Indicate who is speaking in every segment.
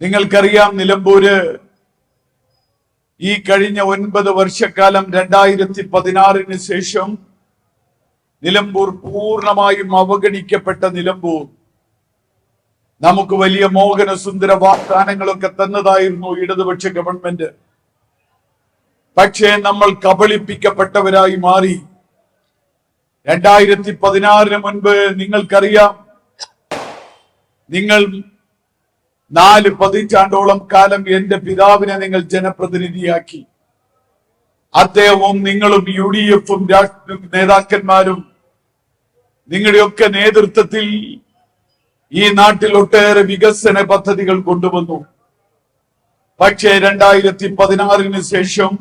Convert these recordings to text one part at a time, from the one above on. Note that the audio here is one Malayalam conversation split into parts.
Speaker 1: നിങ്ങൾക്കറിയാം നിലമ്പൂര് ഈ കഴിഞ്ഞ ഒൻപത് വർഷക്കാലം രണ്ടായിരത്തി പതിനാറിന് ശേഷം നിലമ്പൂർ പൂർണമായും അവഗണിക്കപ്പെട്ട നിലമ്പൂർ നമുക്ക് വലിയ മോഹന സുന്ദര വാഗ്ദാനങ്ങളൊക്കെ തന്നതായിരുന്നു ഇടതുപക്ഷ ഗവൺമെന്റ്. പക്ഷേ നമ്മൾ കബളിപ്പിക്കപ്പെട്ടവരായി മാറി. രണ്ടായിരത്തി പതിനാറിന് മുൻപ് നിങ്ങൾക്കറിയാം നിങ്ങൾ നാല് പതിറ്റാണ്ടോളം കാലം എന്റെ പിതാവിനെ നിങ്ങൾ ജനപ്രതിനിധിയാക്കി. അദ്ദേഹവും നിങ്ങളും യു ഡി എഫും നേതാക്കന്മാരും നിങ്ങളുടെയൊക്കെ നേതൃത്വത്തിൽ ഈ നാട്ടിൽ ഒട്ടേറെ വികസന പദ്ധതികൾ കൊണ്ടുവന്നു. പക്ഷേ രണ്ടായിരത്തി പതിനാറിന് ശേഷം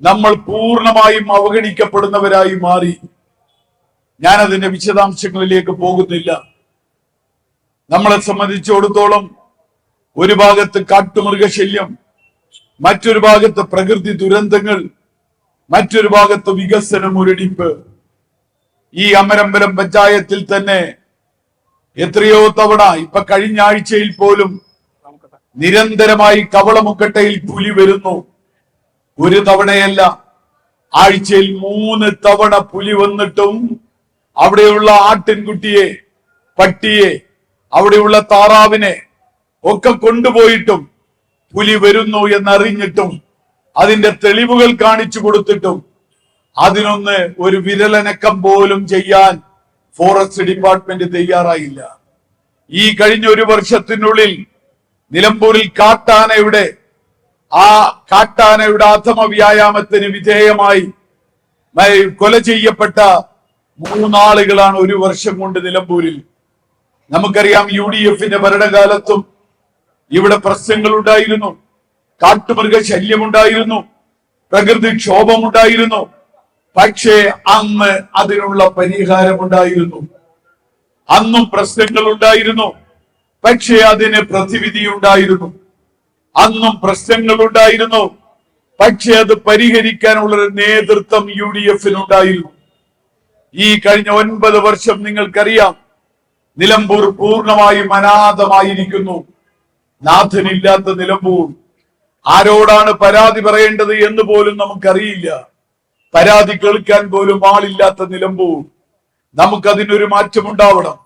Speaker 1: നമ്മൾ പൂർണമായും അവഗണിക്കപ്പെടുന്നവരായി മാറി. ഞാൻ അതിന്റെ വിശദാംശങ്ങളിലേക്ക് പോകുന്നില്ല. നമ്മളെ സംബന്ധിച്ചിടത്തോളം ഒരു ഭാഗത്ത് കാട്ടുമൃഗശല്യം മറ്റൊരു ഭാഗത്ത് പ്രകൃതി ദുരന്തങ്ങൾ മറ്റൊരു ഭാഗത്ത് വികസന മുരടിപ്പ്. ഈ അമരമ്പലം പഞ്ചായത്തിൽ തന്നെ എത്രയോ തവണ ഇപ്പൊ കഴിഞ്ഞ ആഴ്ചയിൽ പോലും നിരന്തരമായി കവളമുക്കട്ടയിൽ പുലി വരുന്നു. ഒരു തവണയല്ല ആഴ്ചയിൽ മൂന്ന് തവണ പുലി വന്നിട്ടും അവിടെയുള്ള ആട്ടിൻകുട്ടിയെ പട്ടിയെ അവിടെയുള്ള താറാവിനെ ഒക്കെ കൊണ്ടുപോയിട്ടും പുലി വരുന്നു എന്നറിഞ്ഞിട്ടും അതിന്റെ തെളിവുകൾ കാണിച്ചു കൊടുത്തിട്ടും അതിനൊന്ന് ഒരു വിരലനക്കം പോലും ചെയ്യാൻ ഫോറസ്റ്റ് ഡിപ്പാർട്ട്മെന്റ് തയ്യാറായില്ല. ഈ കഴിഞ്ഞ ഒരു വർഷത്തിനുള്ളിൽ നിലമ്പൂരിൽ കാട്ടാനയുടെ ആ കാട്ടാനയുടെ അധമ വ്യായാമത്തിന് വിധേയമായി കൊല ചെയ്യപ്പെട്ട മൂന്നാളുകളാണ് ഒരു വർഷം കൊണ്ട് നിലമ്പൂരിൽ നമുക്കറിയാം യു ഡി എഫിന്റെ ഭരണകാലത്തും ഇവിടെ പ്രശ്നങ്ങൾ ഉണ്ടായിരുന്നു. കാട്ടുമൃഗ ശല്യമുണ്ടായിരുന്നു. ക്ഷോഭമുണ്ടായിരുന്നു. പക്ഷേ അന്ന് അതിനുള്ള പരിഹാരമുണ്ടായിരുന്നു. അന്നും പ്രശ്നങ്ങൾ ഉണ്ടായിരുന്നു. പക്ഷേ അതിന് പ്രതിവിധി ഉണ്ടായിരുന്നു. അന്നും പ്രശ്നങ്ങൾ ഉണ്ടായിരുന്നു. പക്ഷേ അത് പരിഹരിക്കാനുള്ള ഒരു നേതൃത്വം യു ഡി എഫിനുണ്ടായിരുന്നു ഈ കഴിഞ്ഞ ഒൻപത് വർഷം നിങ്ങൾക്കറിയാം നിലമ്പൂർ പൂർണമായും അനാഥമായിരിക്കുന്നു. നാഥനില്ലാത്ത നിലമ്പൂർ. ആരോടാണ് പരാതി പറയേണ്ടത് എന്ന് പോലും നമുക്കറിയില്ല. പരാതി കേൾക്കാൻ പോലും ആളില്ലാത്ത നിലമ്പൂർ. നമുക്കതിനൊരു മാറ്റമുണ്ടാവണം.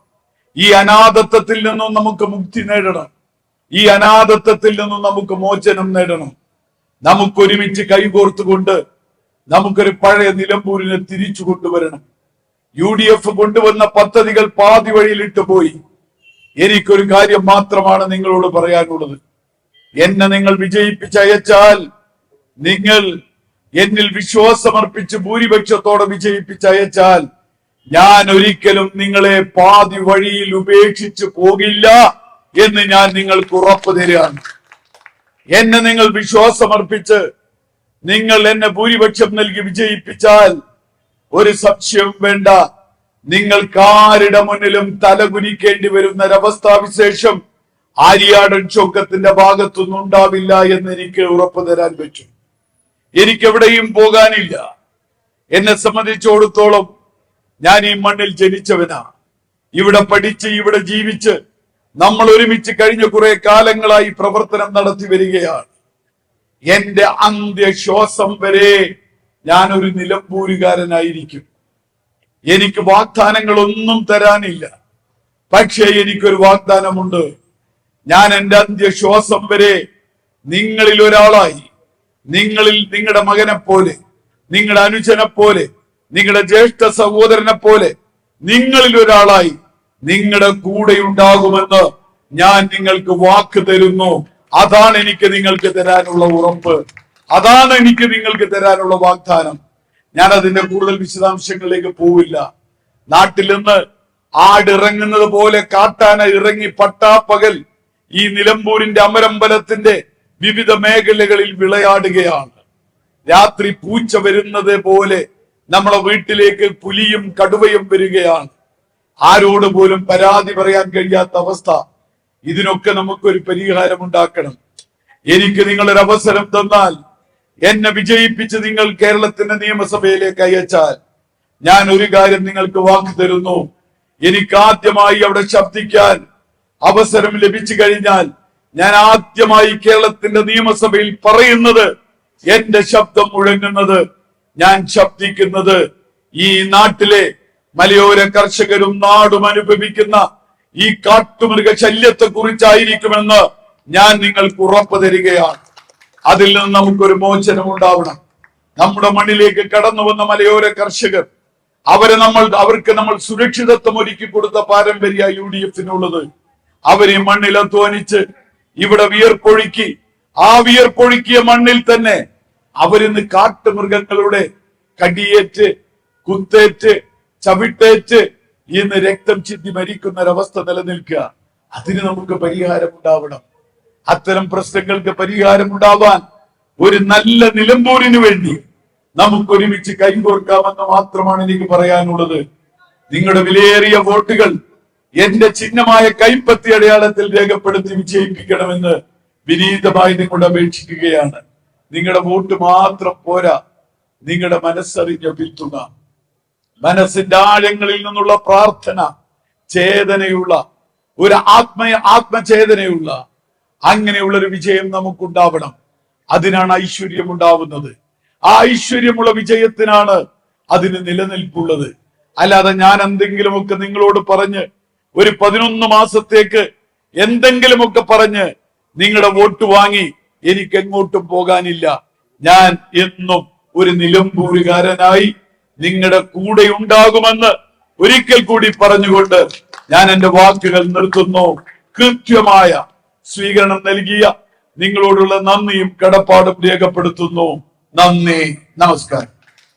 Speaker 1: ഈ അനാഥത്വത്തിൽ നിന്നും നമുക്ക് മുക്തി നേടണം. ഈ അനാഥത്വത്തിൽ നിന്നും നമുക്ക് മോചനം നേടണം. നമുക്കൊരുമിച്ച് കൈകോർത്തുകൊണ്ട് നമുക്കൊരു പഴയ നിലമ്പൂരിനെ തിരിച്ചു കൊണ്ടുവരണം. യു ഡി എഫ് കൊണ്ടുവന്ന പദ്ധതികൾ പാതി വഴിയിലിട്ട് പോയി. എനിക്കൊരു കാര്യം മാത്രമാണ് നിങ്ങളോട് പറയാനുള്ളത്. എന്നെ നിങ്ങൾ വിജയിപ്പിച്ചയച്ചാൽ നിങ്ങൾ എന്നിൽ വിശ്വാസമർപ്പിച്ച് ഭൂരിപക്ഷത്തോടെ വിജയിപ്പിച്ചയച്ചാൽ ഞാൻ ഒരിക്കലും നിങ്ങളെ പാതി വഴിയിൽ ഉപേക്ഷിച്ചു പോകില്ല എന്ന് ഞാൻ നിങ്ങൾക്ക് ഉറപ്പ് തരികയാണ്. എന്നെ നിങ്ങൾ വിശ്വാസമർപ്പിച്ച് നിങ്ങൾ എന്നെ ഭൂരിപക്ഷം നൽകി വിജയിപ്പിച്ചാൽ ഒരു സംശയവും വേണ്ട. നിങ്ങൾ ആരുടെ മുന്നിലും തലകുനിക്കേണ്ടി വരുന്ന ഒരവസ്ഥാവിശേഷം ആര്യാടൻ ചോക്കത്തിന്റെ ഭാഗത്തൊന്നും ഉണ്ടാവില്ല എന്ന് എനിക്ക് ഉറപ്പു തരാൻ പറ്റും. എനിക്കെവിടെയും പോകാനില്ല. എന്നെ സംബന്ധിച്ചിടത്തോളം ഞാൻ ഈ മണ്ണിൽ ജനിച്ചവനാ. ഇവിടെ പഠിച്ച് ഇവിടെ ജീവിച്ച് നമ്മൾ ഒരുമിച്ച് കഴിഞ്ഞ കുറെ കാലങ്ങളായി പ്രവർത്തനം നടത്തി വരികയാണ്. എന്റെ അന്ത്യശ്വാസം വരെ ഞാൻ ഒരു നിലമ്പൂരുകാരനായിരിക്കും. എനിക്ക് വാഗ്ദാനങ്ങളൊന്നും തരാനില്ല. പക്ഷേ എനിക്കൊരു വാഗ്ദാനമുണ്ട്. ഞാൻ എന്റെ അന്ത്യശ്വാസം വരെ നിങ്ങളിൽ ഒരാളായി. നിങ്ങളിൽ നിങ്ങളുടെ മകനെ പോലെ നിങ്ങളുടെ അനുജനെ പോലെ നിങ്ങളുടെ ജ്യേഷ്ഠ സഹോദരനെ പോലെ നിങ്ങളിൽ ഒരാളായി നിങ്ങളുടെ കൂടെ ഉണ്ടാകുമെന്ന് ഞാൻ നിങ്ങൾക്ക് വാക്ക് തരുന്നു. അതാണ് എനിക്ക് നിങ്ങൾക്ക് തരാനുള്ള ഉറപ്പ്. അതാണ് എനിക്ക് നിങ്ങൾക്ക് തരാനുള്ള വാഗ്ദാനം. ഞാൻ അതിന്റെ കൂടുതൽ വിശദാംശങ്ങളിലേക്ക് പോവില്ല. നാട്ടിൽ നിന്ന് ആടിറങ്ങുന്നത് പോലെ കാട്ടാന ഇറങ്ങി പട്ടാപ്പകൽ ഈ നിലമ്പൂരിന്റെ അമരമ്പലത്തിന്റെ വിവിധ മേഖലകളിൽ വിളയാടുകയാണ്. രാത്രി പൂച്ച വരുന്നത് പോലെ നമ്മളെ വീട്ടിലേക്ക് പുലിയും കടുവയും വരികയാണ്. ആരോട് പോലും പരാതി പറയാൻ കഴിയാത്ത അവസ്ഥ. ഇതിനൊക്കെ നമുക്കൊരു പരിഹാരം ഉണ്ടാക്കണം. എനിക്ക് നിങ്ങളൊരു അവസരം തന്നാൽ എന്നെ വിജയിപ്പിച്ച് നിങ്ങൾ കേരളത്തിന്റെ നിയമസഭയിലേക്ക് അയച്ചാൽ ഞാൻ ഒരു കാര്യം നിങ്ങൾക്ക് വാക്ക് തരുന്നു. എനിക്ക് ആദ്യമായി അവിടെ ശബ്ദിക്കാൻ അവസരം ലഭിച്ചു കഴിഞ്ഞാൽ ഞാൻ ആദ്യമായി കേരളത്തിന്റെ നിയമസഭയിൽ പറയുന്നത് എന്റെ ശബ്ദം മുഴങ്ങുന്നത് ഞാൻ ശബ്ദിക്കുന്നത് ഈ നാട്ടിലെ മലയോര കർഷകരും നാടും അനുഭവിക്കുന്ന ഈ കാട്ടുമൃഗ ശല്യത്തെ കുറിച്ചായിരിക്കുമെന്ന് ഞാൻ നിങ്ങൾക്ക് ഉറപ്പ് തരികയാണ്. അതിൽ നിന്ന് നമുക്കൊരു മോചനം ഉണ്ടാവണം. നമ്മുടെ മണ്ണിലേക്ക് കടന്നു വന്ന മലയോര കർഷകർ അവരെ നമ്മൾ അവർക്ക് നമ്മൾ സുരക്ഷിതത്വം ഒരുക്കി കൊടുത്ത പാരമ്പര്യ യു ഡി എഫിനുള്ളത് അവരെ മണ്ണിൽ അധ്വാനിച്ച് ഇവിടെ വിയർപ്പൊഴുക്കി ആ വിയർപ്പൊഴുക്കിയ മണ്ണിൽ തന്നെ അവരിന്ന് കാട്ടുമൃഗങ്ങളുടെ കടിയേറ്റ് കുത്തേറ്റ് ചവിട്ടേറ്റ് ഇന്ന് രക്തം ചിന്തി മരിക്കുന്ന ഒരവസ്ഥ നിലനിൽക്കുക. അതിന് നമുക്ക് പരിഹാരം ഉണ്ടാവണം. അത്തരം പ്രശ്നങ്ങൾക്ക് പരിഹാരം ഉണ്ടാവാൻ ഒരു നല്ല നിലമ്പൂരിന് വേണ്ടി നമുക്ക് ഒരുമിച്ച് കൈകോർക്കാമെന്ന് മാത്രമാണ് എനിക്ക് പറയാനുള്ളത്. നിങ്ങളുടെ വിലയേറിയ വോട്ടുകൾ എന്റെ ചിഹ്നമായ കൈപ്പത്തി അടയാളത്തിൽ രേഖപ്പെടുത്തി വിജയിപ്പിക്കണമെന്ന് വിനീതമായി നിങ്ങളോട് അപേക്ഷിക്കുകയാണ്. നിങ്ങളുടെ വോട്ട് മാത്രം പോരാ. നിങ്ങളുടെ മനസ്സറിഞ്ഞ പിന്തുണ. മനസ്സിന്റെ ആഴങ്ങളിൽ നിന്നുള്ള പ്രാർത്ഥന ചേതനയുള്ള ഒരു ആത്മ ആത്മചേതനയുള്ള അങ്ങനെയുള്ള ഒരു വിജയം നമുക്കുണ്ടാവണം. അതിനാണ് ഐശ്വര്യം ഉണ്ടാവുന്നത് ആ ഐശ്വര്യമുള്ള വിജയത്തിനാണ് അതിന് നിലനിൽപ്പുള്ളത്. അല്ലാതെ ഞാൻ എന്തെങ്കിലുമൊക്കെ നിങ്ങളോട് പറഞ്ഞ് ഒരു പതിനൊന്ന് മാസത്തേക്ക് എന്തെങ്കിലുമൊക്കെ പറഞ്ഞ് നിങ്ങളുടെ വോട്ട് വാങ്ങി എനിക്ക് എങ്ങോട്ടും പോകാനില്ല. ഞാൻ എന്നും ഒരു നിലമ്പൂരുകാരനായി നിങ്ങളുടെ കൂടെ ഉണ്ടാകുമെന്ന് ഒരിക്കൽ കൂടി പറഞ്ഞുകൊണ്ട് ഞാൻ എന്റെ വാക്കുകൾ നിർത്തുന്നു. കൃത്യമായ സ്വീകരണം നൽകിയ നിങ്ങളോടുള്ള നന്ദിയും കടപ്പാടും രേഖപ്പെടുത്തുന്നു. നന്ദി നമസ്കാരം.